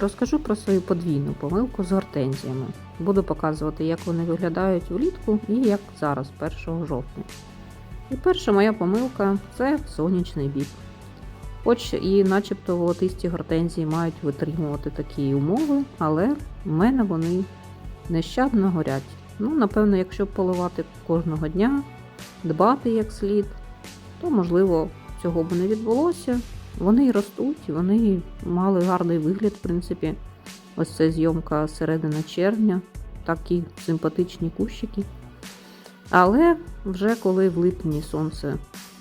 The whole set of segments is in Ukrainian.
Розкажу про свою подвійну помилку з гортензіями. Буду показувати, як вони виглядають влітку і як зараз, 1 жовтня. І перша моя помилка це сонячний бік. Хоч і начебто волотисті гортензії мають витримувати такі умови, але в мене вони нещадно горять. Ну, напевно, якщо поливати кожного дня, дбати як слід, то можливо цього б не відбулося. Вони ростуть, вони мали гарний вигляд, в принципі. Ось це зйомка середина червня, такі симпатичні кущики. Але вже коли в липні сонце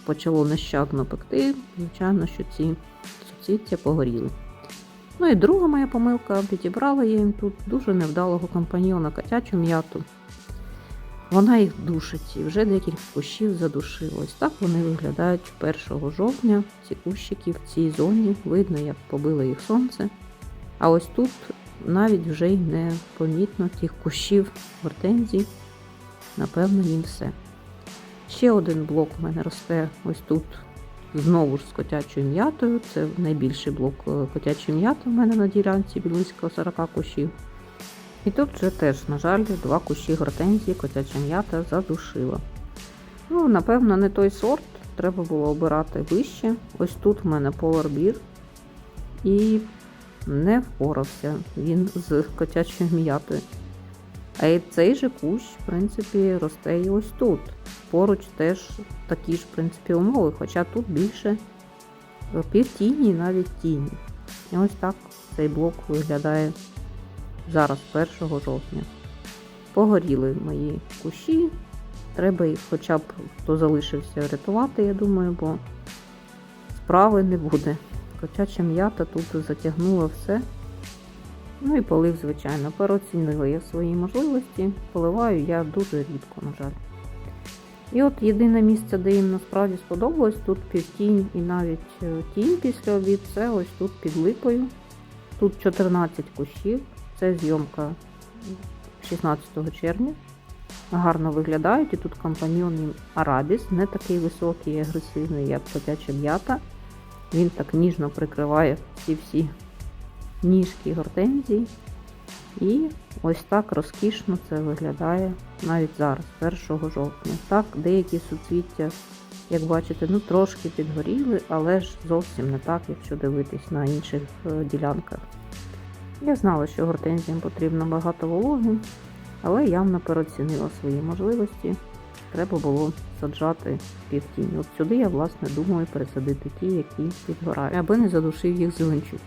почало нещадно пекти, звичайно, що ці суцвіття погоріли. Ну і друга моя помилка, підібрала я їм тут дуже невдалого компаньйона котячу м'яту. Вона їх душить і вже декілька кущів задушила. Ось так вони виглядають 1 жовтня. Ці кущики в цій зоні. Видно, як побило їх сонце. А ось тут навіть вже й не помітно тих кущів гортензій. Напевно, їм все. Ще один блок у мене росте ось тут. Знову ж з котячою м'ятою. Це найбільший блок е, котячої м'яти у мене на ділянці близько 40 кущів. І тут вже теж, на жаль, два кущі гортензії, котяча м'ята задушила. Ну, напевно, не той сорт, треба було обирати вище. Ось тут в мене поларбір. І не впорався він з котячою м'ятою. А і цей же кущ, в принципі, росте і ось тут. Поруч теж такі ж, в принципі, умови, хоча тут більше півтіні, навіть тіні. І ось так цей блок виглядає зараз, 1 жовтня. Погоріли мої кущі. Треба їх хоча б хто залишився рятувати, я думаю, бо справи не буде. Котяча м'ята тут затягнула все. Ну і полив, звичайно, переоцінила я свої можливості. Поливаю я дуже рідко, на жаль. І от єдине місце, де їм насправді сподобалось, тут півтінь і навіть е, тінь після обід, це ось тут під липою. Тут 14 кущів. Це зйомка 16 червня. Гарно виглядають. І тут компаньйон їм Арабіс, не такий високий і агресивний, як котяча м'ята. Він так ніжно прикриває ці всі ніжки гортензії. І ось так розкішно це виглядає навіть зараз, 1 жовтня. Так, деякі суцвіття, як бачите, ну трошки підгоріли, але ж зовсім не так, якщо дивитись на інших е, ділянках. Я знала, що гортензіям потрібно багато вологи, але явно переоцінила свої можливості. Треба було саджати півтінь. От сюди я, власне, думаю пересадити ті, які підгорають, аби не задушив їх зеленчук.